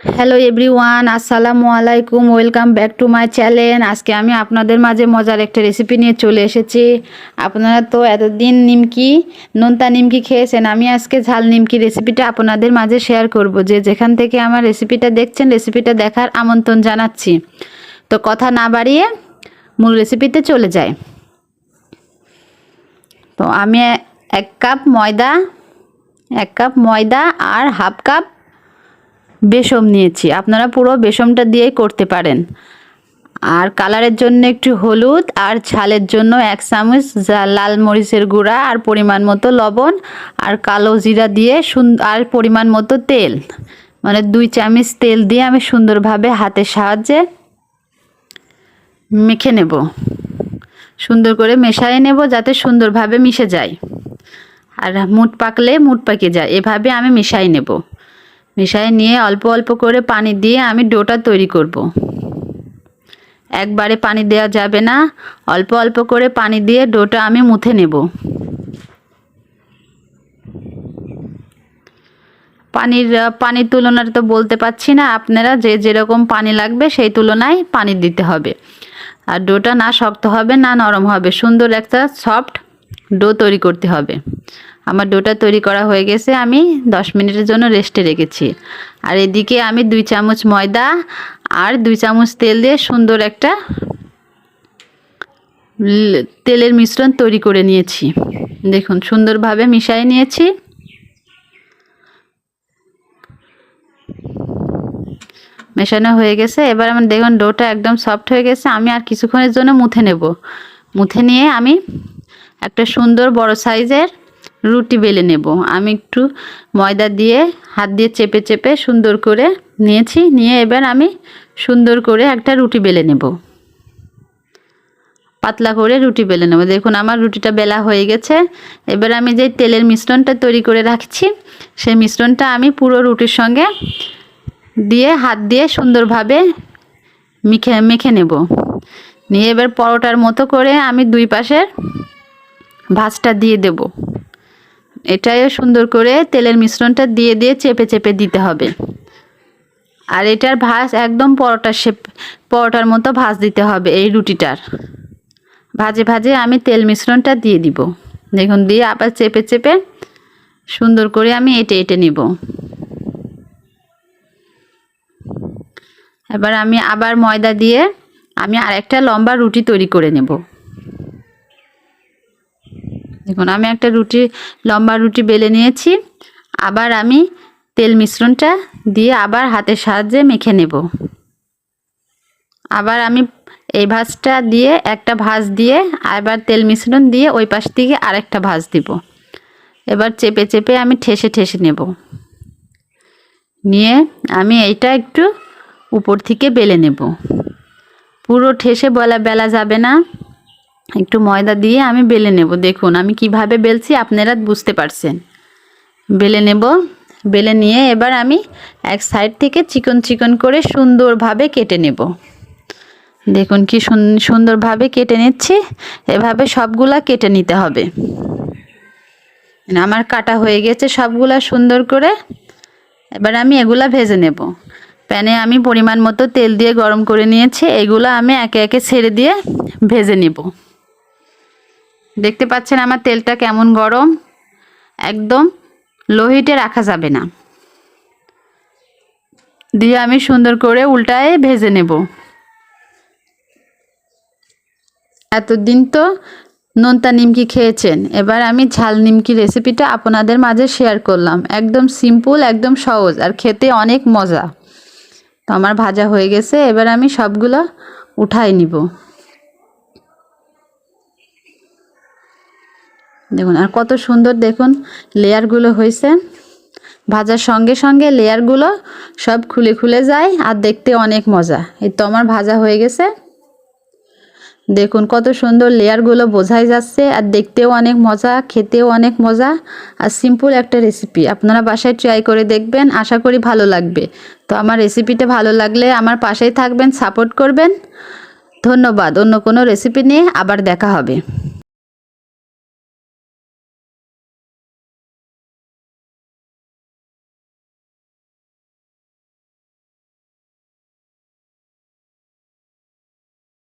Hello everyone আসসালামু আলাইকুম welcome back to my channel আজকে আমি আপনাদের মাঝে মজার একটা রেসিপি নিয়ে চলে এসেছি। আপনারা তো এতদিন নিমকি, নোনতা নিমকি খেয়েছেন। আমি আজকে ঝাল নিমকি রেসিপিটা আপনাদের মাঝে শেয়ার করব যে যেখান থেকে আমার রেসিপিটা দেখছেন রেসিপিটা দেখার আমন্ত্রণ জানাচ্ছি। তো কথা না বাড়িয়ে মূল রেসিপিতে চলে যায় তো আমি এক কাপ ময়দা, এক কাপ ময়দা আর হাফ কাপ বেসম নিয়েছি। আপনারা পুরো বেসমটা দিয়েই করতে পারেন। আর কালারের জন্য একটু হলুদ, আর ঝালের জন্য এক চামচ লাল মরিচের গুঁড়া, আর পরিমাণ মতো লবণ, আর কালো জিরা দিয়ে আর পরিমাণ মতো তেল। মানে দুই চামচ তেল দিয়ে আমি সুন্দরভাবে হাতের সাহায্যে মেখে নেব। সুন্দর করে মেশাই নেব যাতে সুন্দরভাবে মিশে যায়। আর মুট পাকলে মুট পাকে যায়। এভাবে আমি মিশাই নেব। মিশাই নিয়ে অল্প অল্প করে পানি দিয়ে আমি ডোটা তৈরি করব। একবারে পানি দেওয়া যাবে না, অল্প অল্প করে পানি দিয়ে ডোটা আমি মুথে নেব। পানির পানির তুলনাটা তো বলতে পারছি না আপনারা, যে যেরকম পানি লাগবে সেই তুলনায় পানি দিতে হবে। আর ডোটা না শক্ত হবে না নরম হবে, সুন্দর একটা সফট ডো তৈরি করতে হবে। আমার ডোটা তৈরি করা হয়ে গেছে, আমি দশ মিনিটের জন্য রেস্টে রেখেছি। আর এদিকে আমি দুই চামচ ময়দা আর দুই চামচ তেল দিয়ে সুন্দর একটা তেলের মিশ্রণ তৈরি করে নিয়েছি। দেখুন, সুন্দরভাবে মিশিয়ে নিয়েছি। মেশানো হয়ে গেছে। এবার আমার দেখুন, ডোটা একদম সফট হয়ে গেছে। আমি আর কিছুক্ষণের জন্য মুথে নেব। মুথে নিয়ে আমি একটা সুন্দর বড় সাইজের রুটি বেলে নেব। আমি একটু ময়দা দিয়ে হাত দিয়ে চেপে চেপে সুন্দর করে নিয়েছি। নিয়ে এবার আমি সুন্দর করে একটা রুটি বেলে নেব। পাতলা করে রুটি বেলে নেব। দেখুন, আমার রুটিটা বেলা হয়ে গেছে। এবার আমি যে তেলের মিশ্রণটা তৈরি করে রাখছি, সেই মিশ্রণটা আমি পুরো রুটির সঙ্গে দিয়ে হাত দিয়ে সুন্দরভাবে মেখে মেখে নেব। নিয়ে এবার পরোটার মতো করে আমি দুই পাশের ভাজটা দিয়ে দেব। এটাই সুন্দর করে তেলের মিশ্রণটা দিয়ে দিয়ে চেপে চেপে দিতে হবে। আর এটার ভাঁজ একদম পরোটার শেপ, পরোটার মতো ভাঁজ দিতে হবে এই রুটিটার। ভাজে ভাজে আমি তেল মিশ্রণটা দিয়ে দিব। দেখুন, দিয়ে আবার চেপে চেপে সুন্দর করে আমি এটে এটে নিব। এবার আমি আবার ময়দা দিয়ে আমি আরেকটা লম্বা রুটি তৈরি করে নেব। দেখুন, আমি একটা রুটি, লম্বা রুটি বেলে নিয়েছি। আবার আমি তেল মিশ্রণটা দিয়ে আবার হাতের সাহায্যে মেখে নেব। আবার আমি এই ভাঁজটা দিয়ে একটা ভাঁজ দিয়ে আবার তেল মিশ্রণ দিয়ে ওই পাশ থেকে আরেকটা ভাঁজ দিব। এবার চেপে চেপে আমি ঠেসে ঠেসে নেব। নিয়ে আমি এইটা একটু উপর থেকে বেলে নেব। পুরো ঠেসে বলা বেলা যাবে না। একটু ময়দা দিয়ে আমি বেলে নেব, দেখুন। আমি কীভাবে বেলছি আপনারা বুঝতে পারছেন। বেলে নেব, বেলে নিয়ে এবার আমি এক সাইড থেকে চিকন চিকন করে সুন্দরভাবে কেটে নেব। দেখুন কি সুন- সুন্দরভাবে কেটে নিচ্ছি, এভাবে সবগুলা কেটে নিতে হবে। আমার কাটা হয়ে গেছে সবগুলা সুন্দর করে। এবার আমি এগুলা ভেজে নেব। প্যানে আমি পরিমাণ মতো তেল দিয়ে গরম করে নিয়েছি, এগুলো আমি একে একে ছেড়ে দিয়ে ভেজে নেব। দেখতে পাচ্ছেন আমার তেলটা কেমন গরম? একদম লো হিটে রাখা যাবে না। দিয়ে আমি সুন্দর করে উল্টায় ভেজে নেব। এতদিন তো নোনতা নিমকি খেয়েছেন। এবার আমি ঝাল নিমকি রেসিপিটা আপনাদের মাঝে শেয়ার করলাম। একদম সিম্পল একদম সহজ আর খেতে অনেক মজা। তো আমার ভাজা হয়ে গেছে, এবার আমি সবগুলো উঠাই নিব। দেখুন, আর কত সুন্দর দেখুন লেয়ারগুলো হয়েছে। ভাজার সঙ্গে সঙ্গে লেয়ারগুলো সব খুলে খুলে যায় আর দেখতে অনেক মজা। এই তো আমার ভাজা হয়ে গেছে। দেখুন, কত সুন্দর লেয়ারগুলো বোঝাই যাচ্ছে আর দেখতেও অনেক মজা, খেতেও অনেক মজা আর সিম্পল একটা রেসিপি আপনারা বাসায় ট্রাই করে দেখবেন, আশা করি ভালো লাগবে। তো আমার রেসিপিটা ভালো লাগলে আমার পাশেই থাকবেন সাপোর্ট করবেন। ধন্যবাদ, অন্য কোনো রেসিপি নিয়ে আবার দেখা হবে।